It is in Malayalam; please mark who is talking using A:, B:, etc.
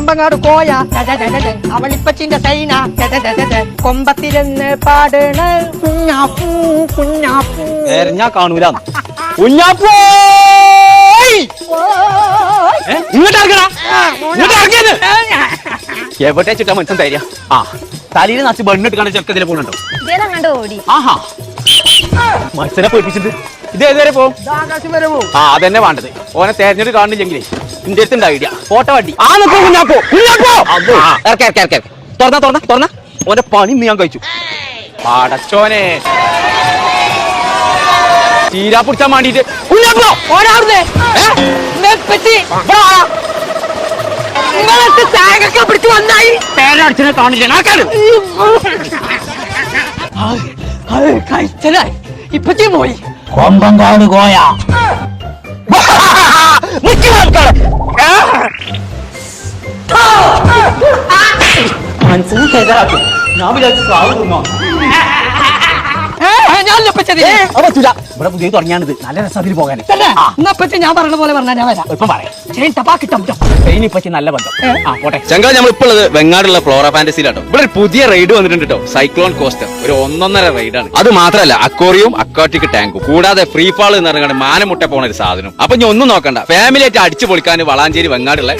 A: കൊമ്പങ്ങാട് കോയ അവളിപ്പച്ചിന്റെ സൈന കൊമ്പത്തിരുന്ന് പാടണ. കുഞ്ഞാപ്പൂ കുഞ്ഞാപ്പൂ.
B: എറിഞ്ഞാ കാണൂല. കുഞ്ഞാപ്പോ! എവിടെ ചുറ്റാ മനുഷ്യൻ തരിക? ആ തലയിൽ നച്ച് ബണ്ണിട്ട് കണ്ട ചെറുക്കതിലെ പോണുണ്ടോ? ആഹാ. മത്സരം പേടിച്ചിട്ട്. ഇത് ഏതുവരെ
A: പോകും.
B: ആ അതന്നെ വേണ്ടത്. ഓനെ തെരഞ്ഞെടുത്ത് കാണുന്നില്ലെങ്കിലേ. അടുത്ത് ഐഡിയ ഫോട്ടോ വണ്ടി ആ നിൽക്കോ കുഞ്ഞാപ്പോ കുഞ്ഞാപ്പോ ഇറക്ക ഇറക്ക ഇറക്ക തുറന്ന തുറന്ന തുറന്ന. ഓന്റെ പണി ഞാൻ കഴിച്ചു. പാടച്ചോനെ. തീരാ പിടിച്ചാൻ വേണ്ടിട്ട്
A: പറ്റി നിങ്ങളൊക്കെ ചായകൊക്കെ പിടിച്ച് വന്നായി.
B: പേരടിച്ചിനെ കാണില്ല.
A: ഇപ്പച്ചി പോയി.
B: കൊമ്പങ്കാട് കോയ. മനസ്സിന് ഞാൻ വിചാരിച്ചു തിന്നോ
A: ഞാൻ
B: ഇവിടെ പുതിയ തുടങ്ങിയാണിത്. നല്ല പോകാൻ
A: ഞാൻ പറഞ്ഞ പോലെ പറഞ്ഞാ ഞാൻ വരാം.
B: ഇപ്പം പറയാം. നല്ല ബന്ധം. ആ പോട്ടെ. ചങ്ക നമ്മൾ ഇപ്പോൾ ഉള്ളത് വെങ്ങാടുള്ള ഫ്ലോറ ഫാന്റസിയിലാട്ടോ. ഇവിടെ ഒരു പുതിയ റൈഡ് വന്നിട്ടുണ്ട് കേട്ടോ സൈക്ലോൺ കോസ്റ്റർ. ഒരു ഒന്നൊന്നര റൈഡാണ്. അത് മാത്രമല്ല അക്വറിയും അക്വാട്ടിക് ടാങ്കും. കൂടാതെ ഫ്രീ ഫാൾ എന്ന് പറഞ്ഞാൽ മാനമുട്ട പോണ ഒരു സാധനം. അപ്പൊ ഇനി ഒന്നും നോക്കണ്ട. ഫാമിലി ആയിട്ട് അടിച്ചു പൊളിക്കാൻ വളാഞ്ചേരി വെങ്ങാടുള്ള